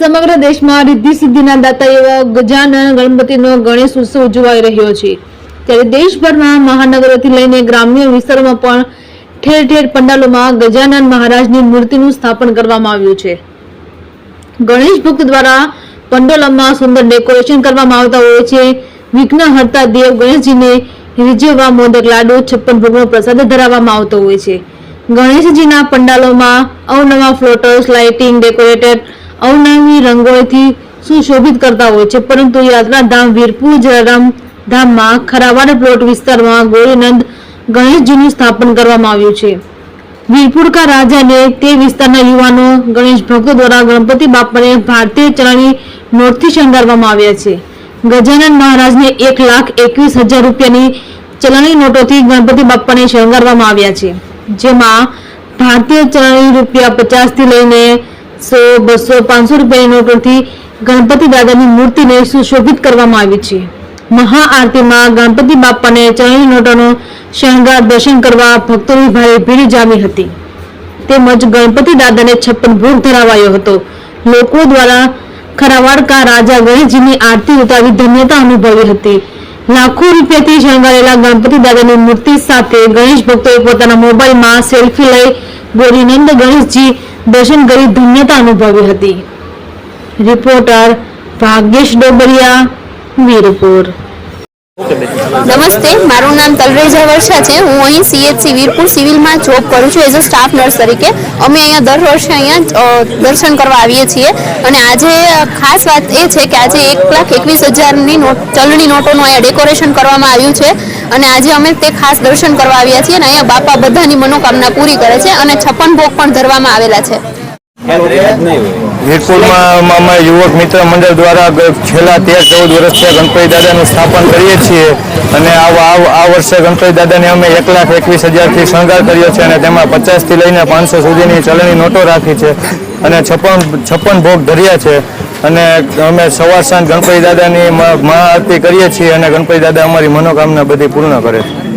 સમગ્ર દેશમાં રિદ્ધિ સિદ્ધિના દાતા એવા ગજાનન ગણપતિનો ગણેશ ઉત્સવ ઉજવાઈ રહ્યો છે. ત્યારે દેશભરમાં મહાનગરોથી લઈને ગ્રામ્ય વિસ્તારોમાં પણ ઠેર ઠેર પંડાલોમાં ગજાનન મહારાજની મૂર્તિનું સ્થાપન કરવામાં આવ્યું છે. ગણેશ ભક્ત દ્વારા પંડોલમમાં સુંદર ડેકોરેશન કરવામાં આવતા હોય છે. વિઘ્ન હરતા દેવ ગણેશજીને રીઝવવા મોદક લાડુ, છપ્પન ભોગનો પ્રસાદ ધરાવવામાં આવતો હોય છે. ગણેશજીના પંડાલોમાં અવનવા ફ્લોટર્સ, લાઇટિંગ ડેકોરેટેડ અવનવી રંગોળીથી સુશોભિત કરતા હોય છે, પરંતુ યાત્રાધામ વીરપુર, જલારામ ધામમાં ખરાવાડ પ્લોટ વિસ્તારમાં ગોળીનંદ ગણેશજીનું સ્થાપન કરવામાં આવ્યું છે. વીરપુરકા રાજાને તે વિસ્તારના યુવાનો ગણેશ ભક્તો દ્વારા ગણપતિ બાપાને ભારતીય ચલણી નોટથી શણગારવામાં આવ્યા છે. ગજાનંદ મહારાજને એક લાખ એકવીસ હજાર રૂપિયાની ચલણી નોટોથી ગણપતિ બાપાને શણગારવામાં આવ્યા છે, જેમાં ભારતીય ચલણી રૂપિયા પચાસથી લઈને સો બસો પાંચસો રૂપિયાની નોટોથી ગણપતિ દાદાની મૂર્તિને સુશોભિત કરવામાં આવી છે. મહાઆરતીમાં ગણપતિ બાપાને ચલણી નોટોનો શણગાર દર્શન કરવા ભક્તોની ભારે ભીડ જામી હતી. તેમજ ગણપતિ દાદાને છપ્પન ભોગ ધરાવાયો હતો. લોકો દ્વારા ખરાવાડકા રાજા ગણેશજીની આરતી ઉતારી ધન્યતા અનુભવી હતી. લાખો રૂપિયાથી શણગારેલા ગણપતિ દાદાની મૂર્તિ સાથે ગણેશ ભક્તોએ પોતાના મોબાઈલમાં સેલ્ફી લઈ ગોરીનંદ ગણેશજી દર્શન કરી ધન્યતા અનુભવી હતી. રિપોર્ટર ભાગ્યેશ ડોબરિયા વીરપુર. નમસ્તે, મારું નામ તલરેજા વર્ષા છે હું અહીં સીએચસી વીરપુર સિવિલમાં જોબ કરું છું એઝ અ સ્ટાફ નર્સ તરીકે. અમે અહીંયા દર વર્ષે અહીંયા દર્શન કરવા આવીએ છીએ. અને આજે ખાસ વાત એ છે કે આજે એક લાખ એકવીસ હજારની નોટ, ચલણી નોટોનું અહીંયા ડેકોરેશન કરવામાં આવ્યું છે. અને આજે અમે તે ખાસ દર્શન કરવા આવ્યા છીએ અને અહીંયા બાપા બધાની મનોકામના પૂરી કરે છે અને છપ્પન ભોગ પણ ધરવામાં આવેલા છે. વીરપુરમાં અમે યુવક મિત્ર મંડળ દ્વારા છેલ્લા તેર ચૌદ વર્ષથી ગણપતિ દાદાનું સ્થાપન કરીએ છીએ અને આ આ આ વર્ષે ગણપતિ દાદાને અમે એક લાખ એકવીસ હજારથી શણગાર કર્યો છે અને તેમાં પચાસથી લઈને પાંચસો સુધીની ચલણી નોટો રાખી છે અને છપ્પન છપ્પન ભોગ ધર્યા છે. અને અમે સવાર સાંજ ગણપતિ દાદાની મ- મહાઆરતી કરીએ છીએ અને ગણપતિ દાદા અમારી મનોકામના બધી પૂર્ણ કરે છે.